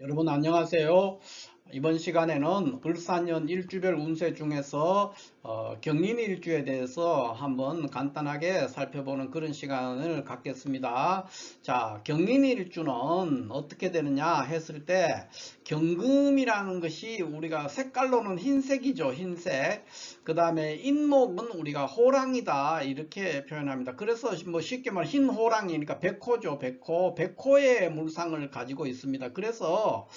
여러분 안녕하세요. 이번 시간에는 을사년 일주별 운세 중에서 어, 경인 일주에 대해서 한번 간단하게 살펴보는 그런 시간을 갖겠습니다. 자, 경인 일주는 어떻게 되느냐 했을 때 경금이라는 것이 우리가 색깔로는 흰색이죠. 흰색. 그 다음에 인목은 우리가 호랑이다 이렇게 표현합니다. 그래서 뭐 쉽게 말해 흰 호랑이니까 백호죠. 백호. 백호의 물상을 가지고 있습니다. 그래서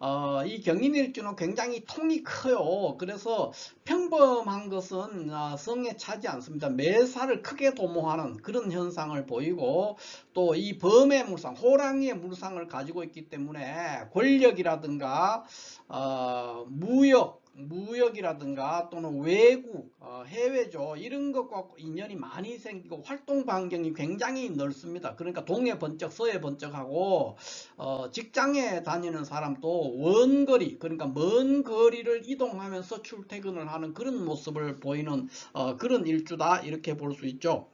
어, 이 경인일주는 굉장히 통이 커요. 그래서 평범한 것은 어, 성에 차지 않습니다. 매사를 크게 도모하는 그런 현상을 보이고 또 이 범의 물상, 호랑이의 물상을 가지고 있기 때문에 권력이라든가 어, 무역, 무역이라든가 또는 외국, 어, 해외죠. 이런 것과 인연이 많이 생기고 활동 반경이 굉장히 넓습니다. 그러니까 동해 번쩍, 서해 번쩍하고 어, 직장에 다니는 사람도 원 거리, 그러니까 먼 거리를 이동하면서 출퇴근을 하는 그런 모습을 보이는 어, 그런 일주다 이렇게 볼 수 있죠.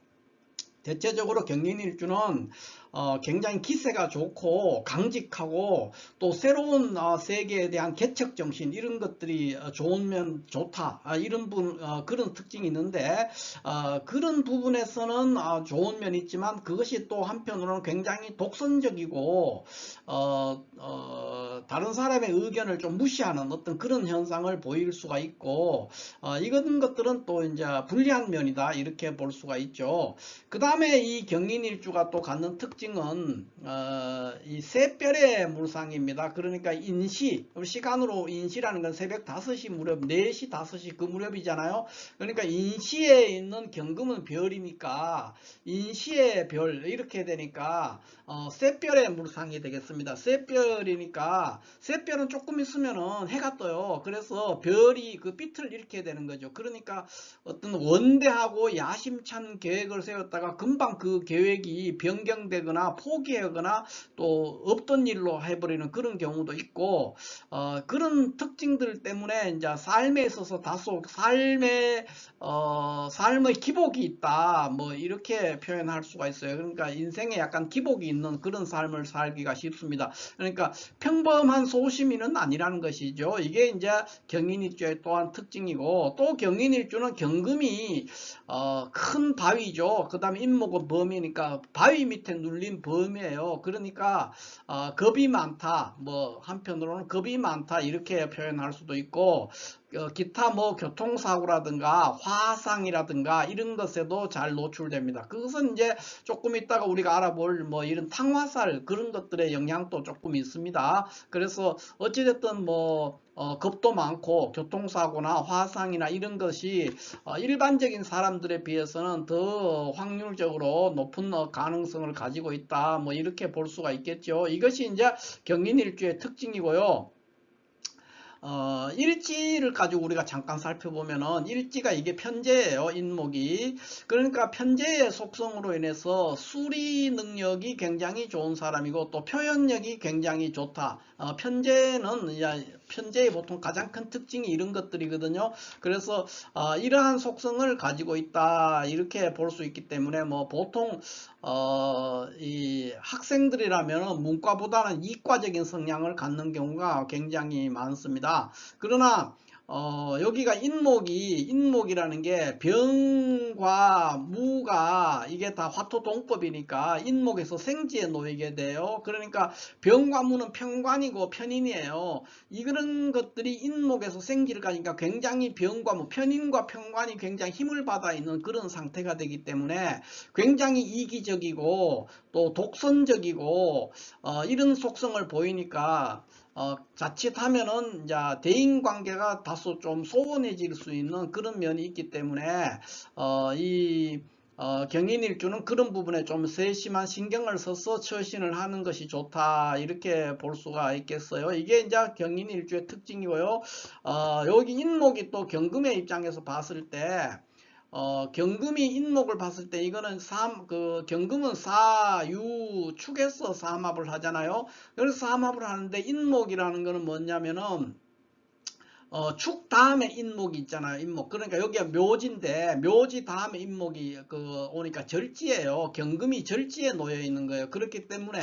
대체적으로 경인 일주는 어, 굉장히 기세가 좋고 강직하고 또 새로운 어, 세계에 대한 개척 정신 이런 것들이 어, 좋으면 좋다 아, 이런 분 어, 그런 특징이 있는데 어, 그런 부분에서는 어, 좋은 면이 있지만 그것이 또 한편으로는 굉장히 독선적이고 다른 사람의 의견을 좀 무시하는 어떤 그런 현상을 보일 수가 있고 이런 것들은 또 이제 불리한 면이다 이렇게 볼 수가 있죠. 그 다음에 이 경인일주가 또 갖는 특징 특징은 어, 이 새별의 물상입니다. 그러니까 인시, 시간으로 인시라는 건 새벽 5시 무렵, 4시, 5시 그 무렵이잖아요. 그러니까 인시에 있는 경금은 별이니까 인시의 별 이렇게 되니까 어, 새별의 물상이 되겠습니다. 새별이니까 새별은 조금 있으면은 해가 떠요. 그래서 별이 그 빛을 잃게 되는 거죠. 그러니까 어떤 원대하고 야심찬 계획을 세웠다가 금방 그 계획이 변경되거나 하거나 포기하거나 또 없던 일로 해버리는 그런 경우도 있고 어, 그런 특징들 때문에 이제 삶에 있어서 다소 삶의 어, 삶의 기복이 있다 뭐 이렇게 표현할 수가 있어요. 그러니까 인생에 약간 기복이 있는 그런 삶을 살기가 쉽습니다. 그러니까 평범한 소시민은 아니라는 것이죠. 이게 이제 경인일주의 또한 특징이고 또 경인일주는 경금이 어, 큰 바위죠. 그 다음에 인목은 범이니까 바위 밑에 눌린 걸린 범이에요. 그러니까 어, 겁이 많다. 뭐 한편으로는 겁이 많다 이렇게 표현할 수도 있고 어, 기타 뭐 교통사고라든가 화상이라든가 이런 것에도 잘 노출됩니다. 그것은 이제 조금 있다가 우리가 알아볼 뭐 이런 탕화살 그런 것들의 영향도 조금 있습니다. 그래서 어찌됐든 뭐 어, 겁도 많고 교통사고나 화상이나 이런 것이 어, 일반적인 사람들에 비해서는 더 확률적으로 높은 어, 가능성을 가지고 있다. 뭐 이렇게 볼 수가 있겠죠. 이것이 이제 경인일주의 특징이고요. 어, 일지를 가지고 우리가 잠깐 살펴보면은 일지가 이게 편제예요 인목이. 그러니까 편제의 속성으로 인해서 수리 능력이 굉장히 좋은 사람이고 또 표현력이 굉장히 좋다. 어, 편제는 야, 편제의 보통 가장 큰 특징이 이런 것들이거든요 그래서 어, 이러한 속성을 가지고 있다 이렇게 볼 수 있기 때문에 뭐 보통 어, 이 학생들이라면 문과보다는 이과적인 성향을 갖는 경우가 굉장히 많습니다. 그러나 어, 여기가 인목이 인목이라는 게 병과 무가 이게 다 화토동법이니까 인목에서 생지에 놓이게 돼요. 그러니까 병과 무는 편관이고 편인이에요. 이런 것들이 인목에서 생지를 가니까 굉장히 병과 무, 편인과 편관이 굉장히 힘을 받아 있는 그런 상태가 되기 때문에 굉장히 이기적이고 또 독선적이고 어, 이런 속성을 보이니까 어, 자칫하면은 이제 대인 관계가 다소 좀 소원해질 수 있는 그런 면이 있기 때문에 어, 이 어, 경인일주는 그런 부분에 좀 세심한 신경을 써서 처신을 하는 것이 좋다 이렇게 볼 수가 있겠어요. 이게 이제 경인일주의 특징이고요. 어, 여기 인목이 또 경금의 입장에서 봤을 때 어, 경금이 인목을 봤을 때 이거는 삼, 그 경금은 사 유 축에서 삼합을 하잖아요. 그래서 삼합을 하는데 인목이라는 거는 뭐냐면은 어, 축 다음에 인목이 있잖아요. 인목. 그러니까 여기가 묘지인데 묘지 다음에 인목이 그 오니까 절지예요. 경금이 절지에 놓여 있는 거예요. 그렇기 때문에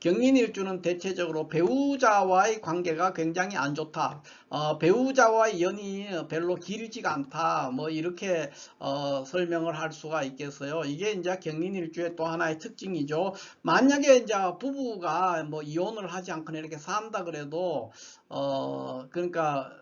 경인일주는 대체적으로 배우자와의 관계가 굉장히 안 좋다. 어, 배우자와의 연이 별로 길지가 않다. 뭐 이렇게 어, 설명을 할 수가 있겠어요. 이게 이제 경인일주의 또 하나의 특징이죠. 만약에 이제 부부가 뭐 이혼을 하지 않거나 이렇게 산다 그래도 어 그러니까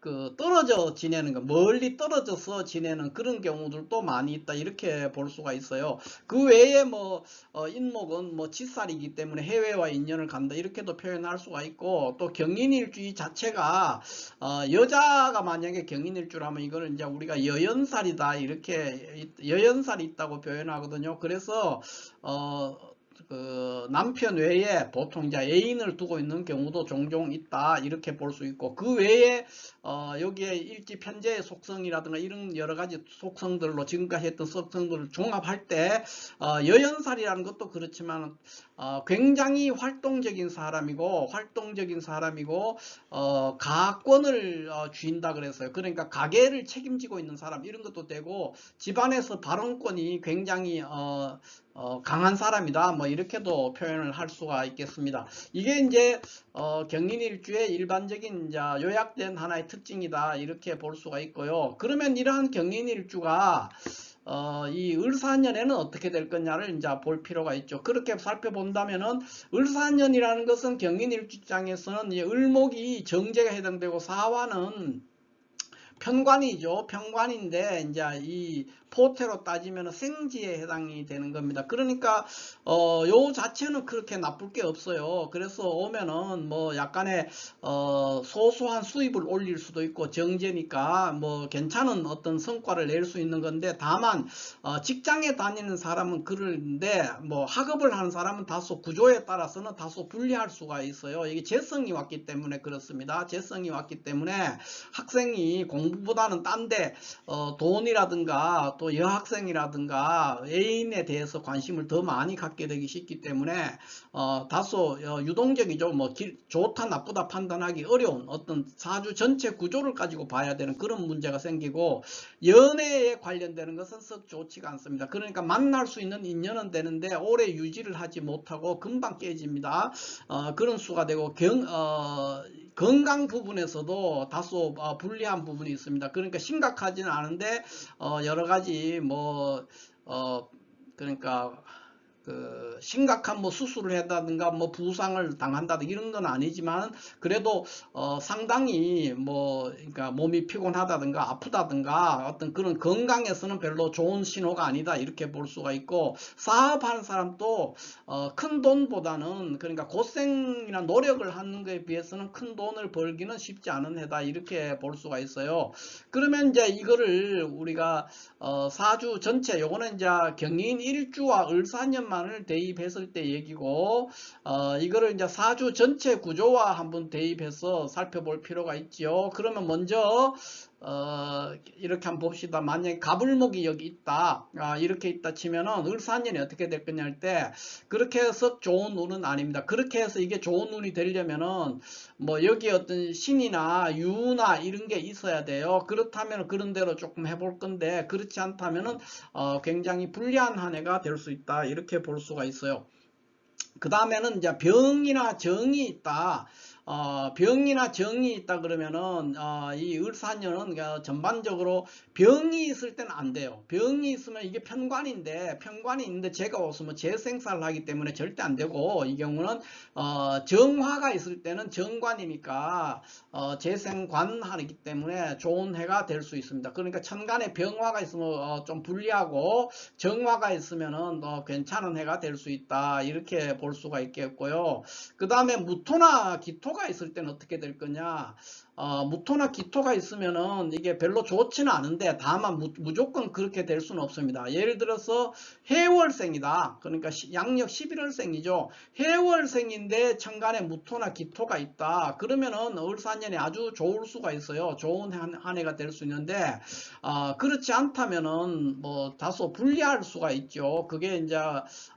그 떨어져 지내는 거 멀리 떨어져서 지내는 그런 경우들도 많이 있다. 이렇게 볼 수가 있어요. 그 외에 뭐 어, 인목은 뭐 치살이기 때문에 해외와 인연을 간다. 이렇게도 표현할 수가 있고 또 경인일주의 자체가 어, 여자가 만약에 경인일주라면 이거는 이제 우리가 여연살이다. 이렇게 여연살이 있다고 표현하거든요. 그래서 어, 그 남편 외에 보통 이제 애인을 두고 있는 경우도 종종 있다. 이렇게 볼 수 있고 그 외에 어 여기에 일지 편제의 속성이라든가 이런 여러 가지 속성들로 지금까지 했던 속성들을 종합할 때 어 여연살이라는 것도 그렇지만 어 굉장히 활동적인 사람이고 활동적인 사람이고 어 가권을 어 쥔다 그랬어요. 그러니까 가게를 책임지고 있는 사람 이런 것도 되고 집안에서 발언권이 굉장히 어 어, 강한 사람이다. 뭐 이렇게도 표현을 할 수가 있겠습니다. 이게 이제 어, 경인일주의 일반적인 요약된 하나의 특 징이다 이렇게 볼 수가 있고요 그러면 이러한 경인일주가 어, 이 을사년에는 어떻게 될 거냐를 이제 볼 필요가 있죠. 그렇게 살펴본다면은 을사년이라는 것은 경인일주장에서는 이 을목이 정제가 해당되고 사화는 편관이죠. 편관인데 이제 이 포태로 따지면 생지에 해당이 되는 겁니다. 그러니까 어, 요 자체는 그렇게 나쁠 게 없어요. 그래서 오면은 뭐 약간의 어, 소소한 수입을 올릴 수도 있고 정제니까 뭐 괜찮은 어떤 성과를 낼 수 있는 건데 다만 어, 직장에 다니는 사람은 그런데 뭐 학업을 하는 사람은 다소 구조에 따라서는 다소 불리할 수가 있어요. 이게 재성이 왔기 때문에 그렇습니다. 재성이 왔기 때문에 학생이 공 부보다는 딴데 어, 돈이라든가 또 여학생이라든가 애인에 대해서 관심을 더 많이 갖게 되기 쉽기 때문에 어, 다소 어, 유동적이죠. 뭐 길, 좋다 나쁘다 판단하기 어려운 어떤 사주 전체 구조를 가지고 봐야 되는 그런 문제가 생기고 연애에 관련되는 것은 썩 좋지가 않습니다. 그러니까 만날 수 있는 인연은 되는데 오래 유지를 하지 못하고 금방 깨집니다. 어, 그런 수가 되고 경, 어, 건강 부분에서도 다소 어, 불리한 부분이 있습니다. 그러니까 심각하지는 않은데 어, 여러 가지 뭐 어, 그러니까 그 심각한 뭐 수술을 한다든가 뭐 부상을 당한다든가 이런 건 아니지만 그래도 어 상당히 뭐 그러니까 몸이 피곤하다든가 아프다든가 어떤 그런 건강에서는 별로 좋은 신호가 아니다 이렇게 볼 수가 있고 사업하는 사람도 어 큰 돈보다는 그러니까 고생이나 노력을 하는 것에 비해서는 큰 돈을 벌기는 쉽지 않은 해다 이렇게 볼 수가 있어요. 그러면 이제 이거를 우리가 어 사주 전체 요거는 이제 경인 일주와 을사년만 을 대입 했을 때 얘기고 어, 이거를 이제 사주 전체 구조와 한번 대입해서 살펴볼 필요가 있지요. 그러면 먼저 어, 이렇게 한번 봅시다. 만약에 가불목이 여기 있다. 아, 이렇게 있다 치면은 을사년이 어떻게 될 거냐 할 때 그렇게 해서 좋은 운은 아닙니다. 그렇게 해서 이게 좋은 운이 되려면은 뭐 여기 어떤 신이나 유나 이런 게 있어야 돼요. 그렇다면 그런 대로 조금 해볼 건데 그렇지 않다면은 어, 굉장히 불리한 한 해가 될 수 있다. 이렇게 볼 수가 있어요. 그 다음에는 이제 병이나 정이 있다. 어, 병이나 정이 있다 그러면은 어, 이 을사년은 그 전반적으로 병이 있을 때는 안 돼요. 병이 있으면 이게 편관인데 편관이 있는데 제가 없으면 재생사를 하기 때문에 절대 안 되고 이 경우는 어, 정화가 있을 때는 정관이니까 어, 재생관하기 때문에 좋은 해가 될 수 있습니다. 그러니까 천간에 병화가 있으면 어, 좀 불리하고 정화가 있으면은 어, 괜찮은 해가 될 수 있다 이렇게 볼 수가 있겠고요. 그 다음에 무토나 기토가 있을 때는 어떻게 될 거냐 어, 무토나 기토가 있으면은 이게 별로 좋지는 않은데 다만 무, 무조건 그렇게 될 수는 없습니다. 예를 들어서 해월생이다. 그러니까 시, 양력 11월생이죠. 해월생인데 천간에 무토나 기토가 있다. 그러면은 을사년이 아주 좋을 수가 있어요. 좋은 한, 한 해가 될 수 있는데 어, 그렇지 않다면은 뭐 다소 불리할 수가 있죠. 그게 이제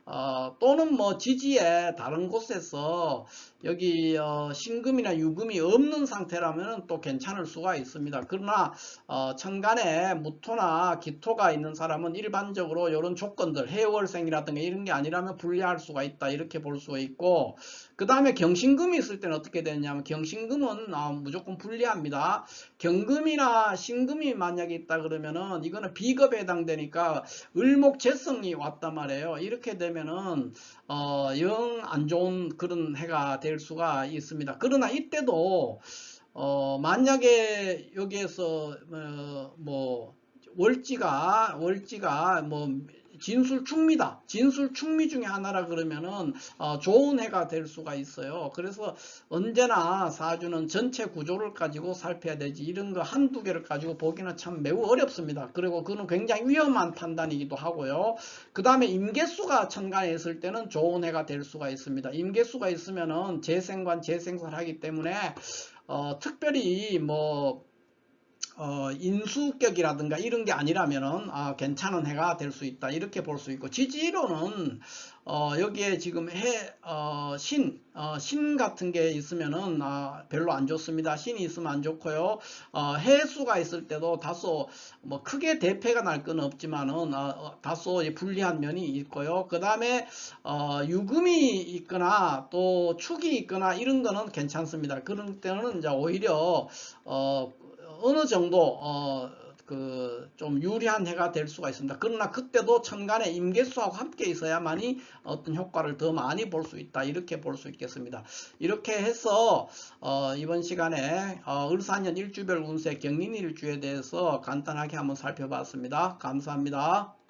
어, 또는 뭐 지지에 다른 곳에서 여기 어, 신금이나 유금이 없는 상태라면 때는 또 괜찮을 수가 있습니다. 그러나 어, 천간에 무토나 기토가 있는 사람은 일반적으로 이런 조건들 해월생이라든가 이런 게 아니라면 불리할 수가 있다 이렇게 볼 수가 있고 그 다음에 경신금이 있을 때는 어떻게 되냐면 경신금은 아, 무조건 불리합니다. 경금이나 신금이 만약에 있다 그러면은 이거는 비겁에 해당되니까 을목재성이 왔단 말이에요. 이렇게 되면은 어, 영 안 좋은 그런 해가 될 수가 있습니다. 그러나 이때도 어, 만약에 여기에서 어, 뭐 월지가 월지가 뭐 진술충미다. 진술충미 중에 하나라 그러면은 어, 좋은 해가 될 수가 있어요. 그래서 언제나 사주는 전체 구조를 가지고 살펴야 되지 이런 거 한두 개를 가지고 보기는 참 매우 어렵습니다. 그리고 그는 굉장히 위험한 판단이기도 하고요. 그 다음에 임계수가 천간에 있을 때는 좋은 해가 될 수가 있습니다. 임계수가 있으면은 재생관 재생설 하기 때문에 어, 특별히 뭐 어, 인수격이라든가 이런 게 아니라면은 아, 괜찮은 해가 될 수 있다 이렇게 볼 수 있고 지지로는 어, 여기에 지금 해, 어, 신, 어, 신 같은 게 있으면은 아, 별로 안 좋습니다. 신이 있으면 안 좋고요. 어, 해수가 있을 때도 다소 뭐 크게 대패가 날 건 없지만은 어, 다소 불리한 면이 있고요. 그 다음에 어, 유금이 있거나 또 축이 있거나 이런 거는 괜찮습니다. 그런 때는 이제 오히려 어, 어느 정도 어, 그 좀 유리한 해가 될 수가 있습니다. 그러나 그때도 천간에 임계수하고 함께 있어야만이 어떤 효과를 더 많이 볼 수 있다. 이렇게 볼 수 있겠습니다. 이렇게 해서 어, 이번 시간에 어, 을사년 일주별 운세 경린 일주에 대해서 간단하게 한번 살펴봤습니다. 감사합니다.